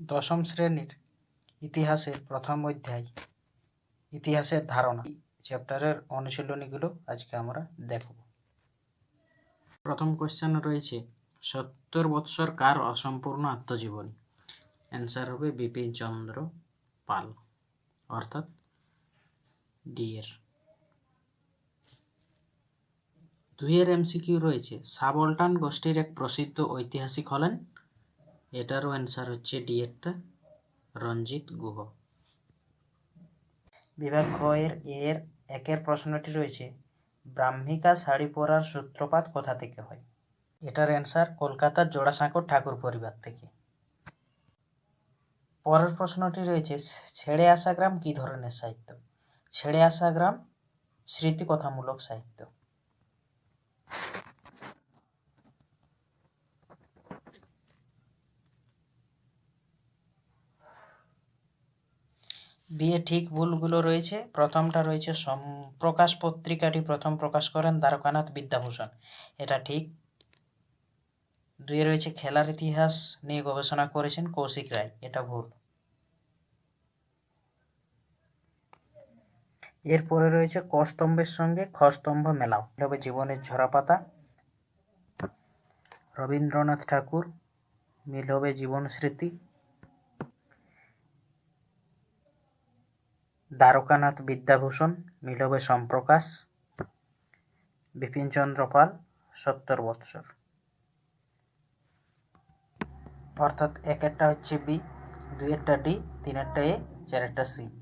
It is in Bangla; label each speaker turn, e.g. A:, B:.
A: দশম শ্রেণির ইতিহাসের প্রথম অধ্যায়, ইতিহাসের ধারণা। চ্যাপ্টারের অনুশীলনীগুলো আজকে আমরা দেখব। প্রথম কোশ্চেন রয়েছে, সত্তর বৎসর কার অসম্পূর্ণ আত্মজীবনী? অ্যান্সার হবে বিপিন চন্দ্র পাল, অর্থাৎ ডি এর দুইয়ের এমসিকিউ রয়েছে, সাবল্টান গোষ্ঠীর এক প্রসিদ্ধ ঐতিহাসিক হলেন এটারও অ্যান্সার হচ্ছে ডি এরটা রঞ্জিত গুহ। বিভাগ খ এর এর, একের প্রশ্নটি রয়েছে, ব্রাহ্মিকা শাড়ি পরার সূত্রপাত কোথা থেকে হয়? এটার অ্যান্সার কলকাতার জোড়াসাঁকোর ঠাকুর পরিবার থেকে। পরের প্রশ্নটি রয়েছে, ছেড়ে আসা গ্রাম কী ধরনের সাহিত্য? ছেড়ে আসা গ্রাম স্মৃতিকথামূলক সাহিত্য। বিয়ে ঠিক ভুলগুলো রয়েছে। প্রথমটা রয়েছে প্রকাশ পত্রিকাটি প্রথম প্রকাশ করেন দ্বারকানাথ বিদ্যাভূষণ। এটা ঠিক। দুয়ে রয়েছে খেলার ইতিহাস নিয়ে গবেষণা করেছেন কৌশিক রায়। এটা ভুল। এরপরে রয়েছে কস্তম্ভের সঙ্গে খস্তম্ভ মেলাও। হবে জীবনের ঝরাপাতা। রবীন্দ্রনাথ ঠাকুর মিল হবে জীবন স্মৃতি। দ্বারকানাথ বিদ্যাভূষণ, নীলবে সম্প্রকাশ, বিপিনচন্দ্র পাল, সত্তর বৎসর। অর্থাৎ এক একটা হচ্ছে বি দুই একটা ডি তিন একটা এ চার একটা সি।